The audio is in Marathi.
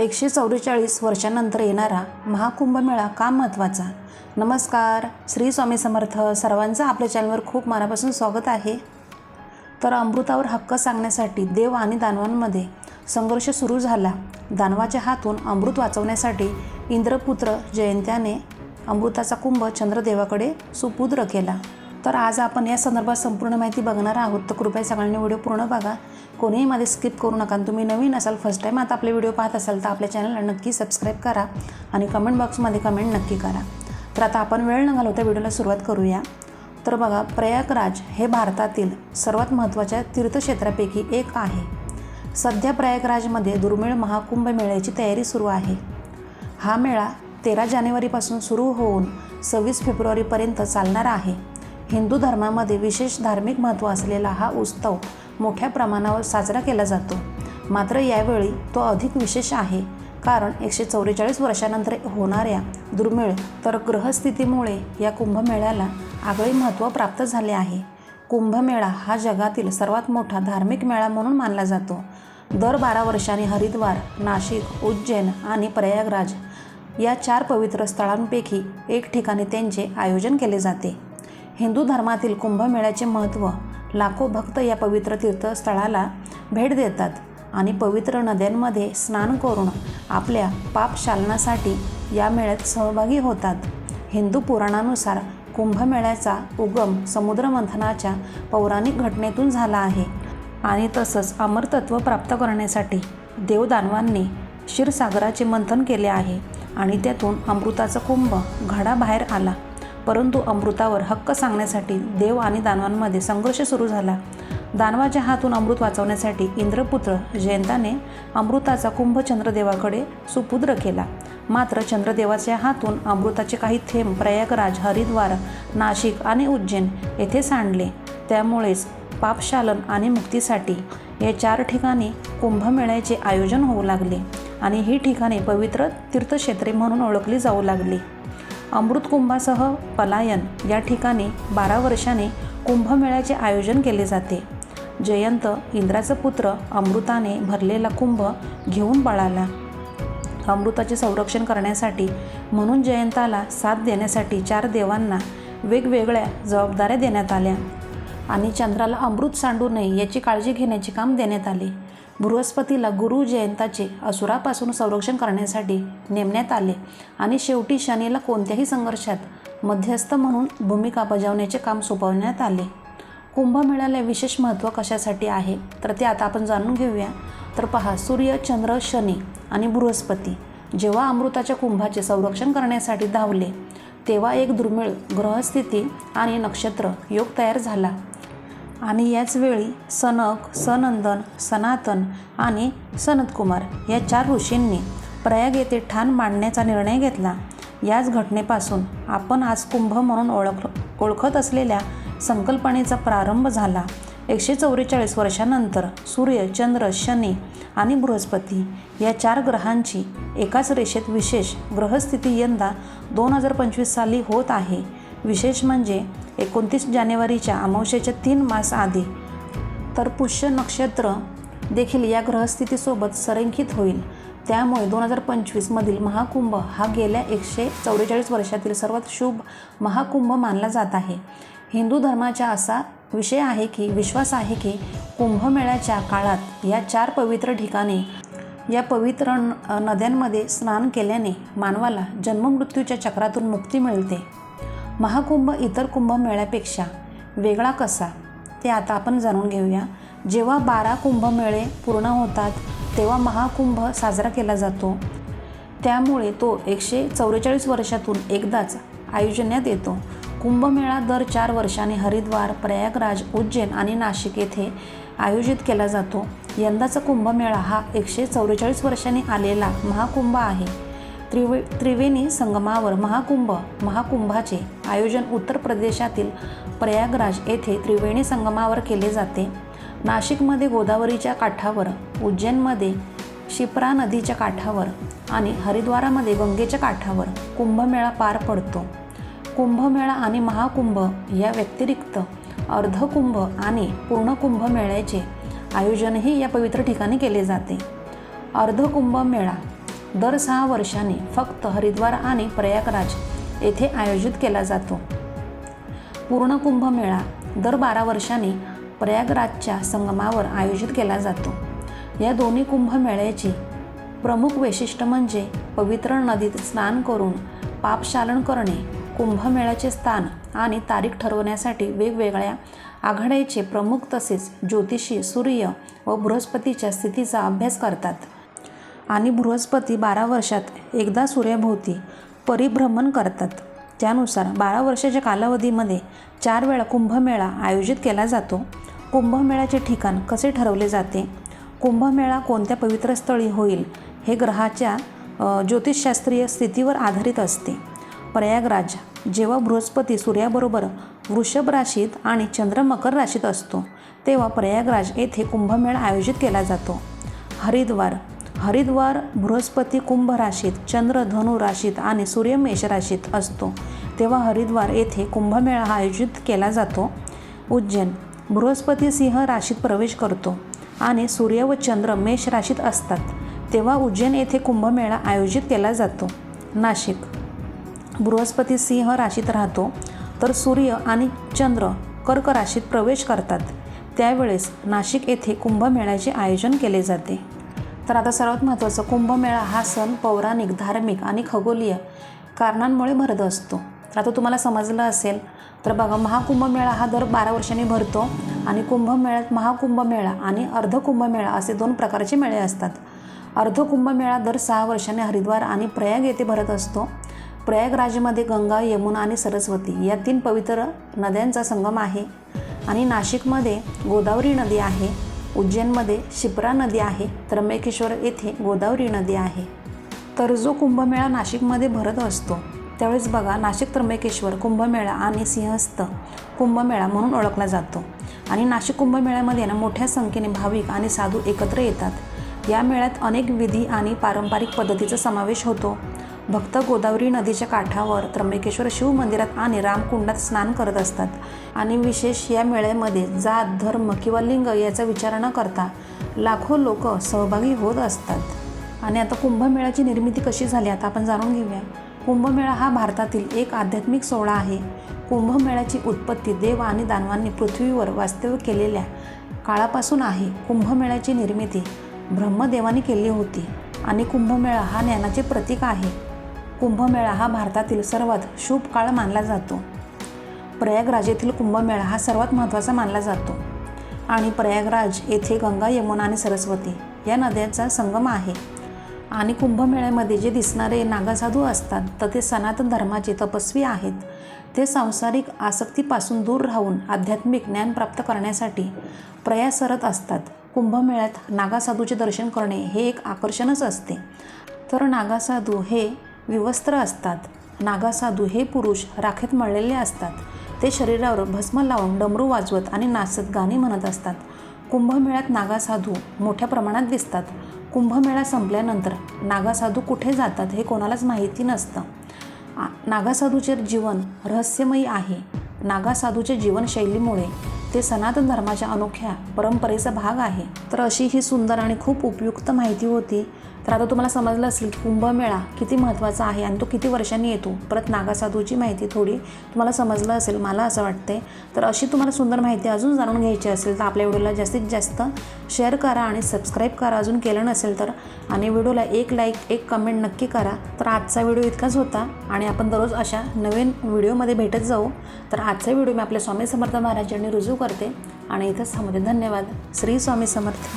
एकशे चौवेचाळीस वर्षांनंतर येणारा महाकुंभमेळा का महत्त्वाचा? नमस्कार श्री स्वामी समर्थ सर्वांचं आपल्या चॅनलवर खूप मनापासून स्वागत आहे. तर अमृतावर हक्क सांगण्यासाठी देव आणि दानवांमध्ये संघर्ष सुरू झाला. दानवाच्या हातून अमृत वाचवण्यासाठी इंद्रपुत्र जयंत्याने अमृताचा कुंभ चंद्रदेवाकडे सुपुद्र केला. तर आज आपण या संदर्भात संपूर्ण माहिती बघणार आहोत. तर कृपया सगळ्यांनी व्हिडिओ पूर्ण बघा. कोणीही मध्ये स्किप करू नका आणि तुम्ही नवीन असाल फर्स्ट टाईम आता आपले व्हिडिओ पाहत असाल तर आपल्या चॅनलला नक्की सबस्क्राईब करा आणि कमेंट बॉक्समध्ये कमेंट नक्की करा. तर आता आपण वेळ न घालवता व्हिडिओला सुरुवात करूया. तर बघा प्रयागराज हे भारतातील सर्वात महत्त्वाच्या तीर्थक्षेत्रापैकी एक आहे. सध्या प्रयागराजमध्ये दुर्मिळ महाकुंभ मेळ्याची तयारी सुरू आहे. हा मेळा तेरा जानेवारीपासून सुरू होऊन सव्वीस फेब्रुवारीपर्यंत चालणार आहे. हिंदू धर्मामध्ये विशेष धार्मिक महत्त्व असलेला हा उत्सव मोठ्या प्रमाणावर साजरा केला जातो. मात्र यावेळी तो अधिक विशेष आहे. कारण एकशे चौवेचाळीस वर्षानंतर होणाऱ्या दुर्मिळ तर ग्रहस्थितीमुळे या कुंभमेळ्याला आगळे महत्त्व प्राप्त झाले आहे. कुंभमेळा हा जगातील सर्वात मोठा धार्मिक मेळा म्हणून मानला जातो. दर बारा वर्षांनी हरिद्वार नाशिक उज्जैन आणि प्रयागराज या चार पवित्र स्थळांपैकी एक ठिकाणी त्यांचे आयोजन केले जाते. हिंदू धर्मातील कुंभमेळ्याचे महत्त्व लाखो भक्त या पवित्र तीर्थस्थळाला भेट देतात आणि पवित्र नद्यांमध्ये स्नान करून आपल्या पाप शालनासाठी या मेळ्यात सहभागी होतात. हिंदू पुराणानुसार कुंभमेळ्याचा उगम समुद्रमंथनाच्या पौराणिक घटनेतून झाला आहे आणि तसंच अमरतत्व प्राप्त करण्यासाठी देवदानवांनी क्षीरसागराचे मंथन केले आहे आणि त्यातून अमृताचा कुंभ घडाबाहेर आला. परंतु अमृतावर हक्क सांगण्यासाठी देव आणि दानवांमध्ये संघर्ष सुरू झाला. दानवाच्या हातून अमृत वाचवण्यासाठी इंद्रपुत्र जयंताने अमृताचा कुंभ चंद्रदेवाकडे सुपुद्र केला. मात्र चंद्रदेवाच्या हातून अमृताचे काही थेंब प्रयागराज हरिद्वार नाशिक आणि उज्जैन येथे सांडले. त्यामुळेच पापशालन आणि मुक्तीसाठी या चार ठिकाणी कुंभमेळ्याचे आयोजन होऊ लागले आणि ही ठिकाणे पवित्र तीर्थक्षेत्रे म्हणून ओळखली जाऊ लागली. अमृतकुंभासह पलायन या ठिकाणी बारा वर्षाने कुंभमेळ्याचे आयोजन केले जाते. जयंत इंद्राचा पुत्र अमृताने भरलेला कुंभ घेऊन पळाला अमृताचे संरक्षण करण्यासाठी म्हणून जयंताला साथ देण्यासाठी चार देवांना वेगवेगळ्या जबाबदाऱ्या देण्यात आल्या आणि चंद्राला अमृत सांडू नये याची काळजी घेण्याचे काम देण्यात आले. बृहस्पतीला गुरु जयंताचे असुरापासून संरक्षण करण्यासाठी नेमण्यात आले. आणि शेवटी शनीला कोणत्याही संघर्षात मध्यस्थ म्हणून भूमिका बजावण्याचे काम सोपवण्यात आले. कुंभमेळ्याला विशेष महत्त्व कशासाठी आहे? तर ते आता आपण जाणून घेऊया. तर पहा सूर्य चंद्र शनी आणि बृहस्पती जेव्हा अमृताच्या कुंभाचे संरक्षण करण्यासाठी धावले तेव्हा एक दुर्मिळ ग्रहस्थिती आणि नक्षत्र योग तयार झाला. आणि याच वेळी सनक सनंदन सनातन आणि सनतकुमार या चार ऋषींनी प्रयाग येथे ठाण मांडण्याचा निर्णय घेतला. याच घटनेपासून आपण आज कुंभ म्हणून ओळख ओळखत असलेल्या संकल्पनेचा प्रारंभ झाला. एकशे चौवेचाळीस वर्षानंतर सूर्य चंद्र शनी आणि बृहस्पती या चार ग्रहांची एकाच रेषेत विशेष ग्रहस्थिती यंदा दोन हजार पंचवीस साली होत आहे. विशेष म्हणजे एकोणतीस जानेवारीच्या अमावस्येच्या तीन मास आधी. तर पुष्य नक्षत्र देखील या ग्रहस्थितीसोबत संरेखित होईल. त्यामुळे दोन हजार पंचवीसमधील महाकुंभ हा गेल्या एकशे चौवेचाळीस वर्षातील सर्वात शुभ महाकुंभ मानला जात आहे. हिंदू धर्माचा असा विषय आहे की विश्वास आहे की कुंभमेळ्याच्या काळात या चार पवित्र ठिकाणी या पवित्र न- नद्यांमध्ये स्नान केल्याने मानवाला जन्ममृत्यूच्या चक्रातून मुक्ती मिळते. महाकुंभ इतर कुंभमेळ्यापेक्षा वेगळा कसा ते आता आपण जाणून घेऊया. जेव्हा बारा कुंभमेळे पूर्ण होतात तेव्हा महाकुंभ साजरा केला जातो. त्यामुळे तो एकशे चौवेचाळीस वर्षातून एकदाच आयोजण्यात येतो. कुंभमेळा दर चार वर्षांनी हरिद्वार प्रयागराज उज्जैन आणि नाशिक येथे आयोजित केला जातो. यंदाचा कुंभमेळा हा एकशे चौवेचाळीस वर्षांनी आलेला महाकुंभ आहे. त्रिवे त्रिवेणी संगमावर महाकुंभ महाकुंभाचे आयोजन उत्तर प्रदेशातील प्रयागराज येथे त्रिवेणी संगमावर केले जाते. नाशिकमध्ये गोदावरीच्या काठावर उज्जैनमध्ये शिप्रा नदीच्या काठावर आणि हरिद्वारामध्ये गंगेच्या काठावर कुंभमेळा पार पडतो. कुंभमेळा आणि महाकुंभ या व्यतिरिक्त अर्धकुंभ आणि पूर्ण कुंभमेळ्याचे आयोजनही या पवित्र ठिकाणी केले जाते. अर्धकुंभ मेळा दर सहा वर्षांनी फक्त हरिद्वार आणि प्रयागराज येथे आयोजित केला जातो. पूर्ण कुंभमेळा दर बारा वर्षांनी प्रयागराजच्या संगमावर आयोजित केला जातो. या दोन्ही कुंभमेळ्याची प्रमुख वैशिष्ट्य म्हणजे पवित्र नदीत स्नान करून पापशालन करणे कुंभमेळ्याचे स्थान आणि तारीख ठरवण्यासाठी वेगवेगळ्या आघाड्याचे प्रमुख तसेच ज्योतिषी सूर्य व बृहस्पतीच्या स्थितीचा अभ्यास करतात. आणि बृहस्पती बारा वर्षात एकदा सूर्याभोवती परिभ्रमण करतात. त्यानुसार बारा वर्षाच्या कालावधीमध्ये चार वेळा कुंभमेळा आयोजित केला जातो. कुंभमेळ्याचे ठिकाण कसे ठरवले जाते? कुंभमेळा कोणत्या पवित्र स्थळी होईल? हे ग्रहाच्या ज्योतिषशास्त्रीय स्थितीवर आधारित असते. प्रयागराज जेव्हा बृहस्पती सूर्याबरोबर वृषभ राशीत आणि चंद्र मकर राशीत असतो तेव्हा प्रयागराज येथे कुंभमेळा आयोजित केला जातो. हरिद्वार हरिद्वार बृहस्पती कुंभ राशीत चंद्र धनु राशीत आणि सूर्य मेष राशीत असतो. तेव्हा हरिद्वार येथे कुंभमेळा आयोजित केला जातो. उज्जैन बृहस्पती सिंह राशीत प्रवेश करतो आणि सूर्य व चंद्र मेष राशीत असतात. तेव्हा उज्जैन येथे कुंभमेळा आयोजित केला जातो. नाशिक बृहस्पती सिंह राशीत राहतो तर सूर्य आणि चंद्र कर्क राशीत प्रवेश करतात. त्यावेळेस नाशिक येथे कुंभमेळ्याचे आयोजन केले जाते. तर आता सर्वात महत्त्वाचं कुंभमेळा हा सण पौराणिक धार्मिक आणि खगोलीय कारणांमुळे भरत असतो. तर आता तुम्हाला समजलं असेल तर बघा महाकुंभमेळा हा दर बारा वर्षांनी भरतो आणि कुंभमेळ्यात महाकुंभमेळा आणि अर्धकुंभमेळा असे दोन प्रकारचे मेळे असतात. अर्धकुंभमेळा दर सहा वर्षांनी हरिद्वार आणि प्रयाग येथे भरत असतो. प्रयागराजमध्ये गंगा यमुना आणि सरस्वती या तीन पवित्र नद्यांचा संगम आहे. आणि नाशिकमध्ये गोदावरी नदी आहे. उज्जैनमध्ये शिप्रा नदी आहे त्र्यंबकेश्वर येथे गोदावरी नदी आहे. तर जो कुंभमेळा नाशिकमध्ये भरत असतो त्यावेळेस बघा नाशिक त्र्यंबकेश्वर कुंभमेळा आणि सिंहस्थ कुंभमेळा म्हणून ओळखला जातो. आणि नाशिक कुंभमेळ्यामध्ये ना मोठ्या संख्येने भाविक आणि साधू एकत्र येतात. या मेळ्यात अनेक विधी आणि पारंपरिक पद्धतीचा समावेश होतो. भक्त गोदावरी नदीच्या काठावर त्र्यंबकेश्वर शिव मंदिरात आणि रामकुंडात स्नान करत असतात. आणि विशेष या मेळ्यामध्ये जात धर्म किंवा लिंग याचा विचार न करता लाखो लोक सहभागी होत असतात. आणि आता कुंभमेळ्याची निर्मिती कशी झाली आता आपण जाणून घेऊया. कुंभमेळा हा भारतातील एक आध्यात्मिक सोहळा आहे. कुंभमेळ्याची उत्पत्ती देव आणि दानवांनी पृथ्वीवर वास्तव्य केलेल्या काळापासून आहे. कुंभमेळ्याची निर्मिती ब्रह्मदेवाने केली होती. आणि कुंभमेळा हा ज्ञानाचे प्रतीक आहे. कुंभमेळा हा भारतातील सर्वात शुभ काळ मानला जातो. प्रयागराज येथील कुंभमेळा हा सर्वात महत्त्वाचा मानला जातो. आणि प्रयागराज येथे गंगा यमुना आणि सरस्वती या नद्यांचा संगम आहे. आणि कुंभमेळ्यामध्ये जे दिसणारे नागासाधू असतात तर ते सनातन धर्माचे तपस्वी आहेत. ते सांसारिक आसक्तीपासून दूर राहून आध्यात्मिक ज्ञान प्राप्त करण्यासाठी प्रयासरत असतात. कुंभमेळ्यात नागासाधूचे दर्शन करणे हे एक आकर्षणच असते. तर नागासाधू हे विवस्त्र असतात. नागासाधू हे पुरुष राखेत मळलेले असतात. ते शरीरावर भस्म लावून डमरू वाजवत आणि नाचत गाणी म्हणत असतात. कुंभमेळ्यात नागासाधू मोठ्या प्रमाणात दिसतात. कुंभमेळा संपल्यानंतर नागासाधू कुठे जातात हे कोणालाच माहिती नसतं. नागासाधूचे जीवन रहस्यमयी आहे. नागासाधूच्या जीवनशैलीमुळे ते सनातन धर्माच्या अनोख्या परंपरेचा भाग आहे. तर अशी ही सुंदर आणि खूप उपयुक्त माहिती होती. तर आता तुम्हाला समजलं असेल की कुंभमेळा किती महत्त्वाचा आहे आणि तो किती वर्षांनी येतो. परत नागासाधूची माहिती थोडी तुम्हाला समजलं असेल मला असं वाटते तर अशी तुम्हाला सुंदर माहिती अजून जाणून घ्यायची असेल तर आपल्या व्हिडिओला जास्तीत जास्त शेअर करा आणि सबस्क्राईब करा अजून केलं नसेल तर. आणि व्हिडिओला एक लाईक एक कमेंट नक्की करा. तर आजचा व्हिडिओ इतकाच होता आणि आपण दररोज अशा नवीन व्हिडिओमध्ये भेटत जाऊ. तर आजचा व्हिडिओ मी आपल्या स्वामी समर्थ महाराज यांनी रुजू करते. आणि इथंच थांबते धन्यवाद. श्री स्वामी समर्थ.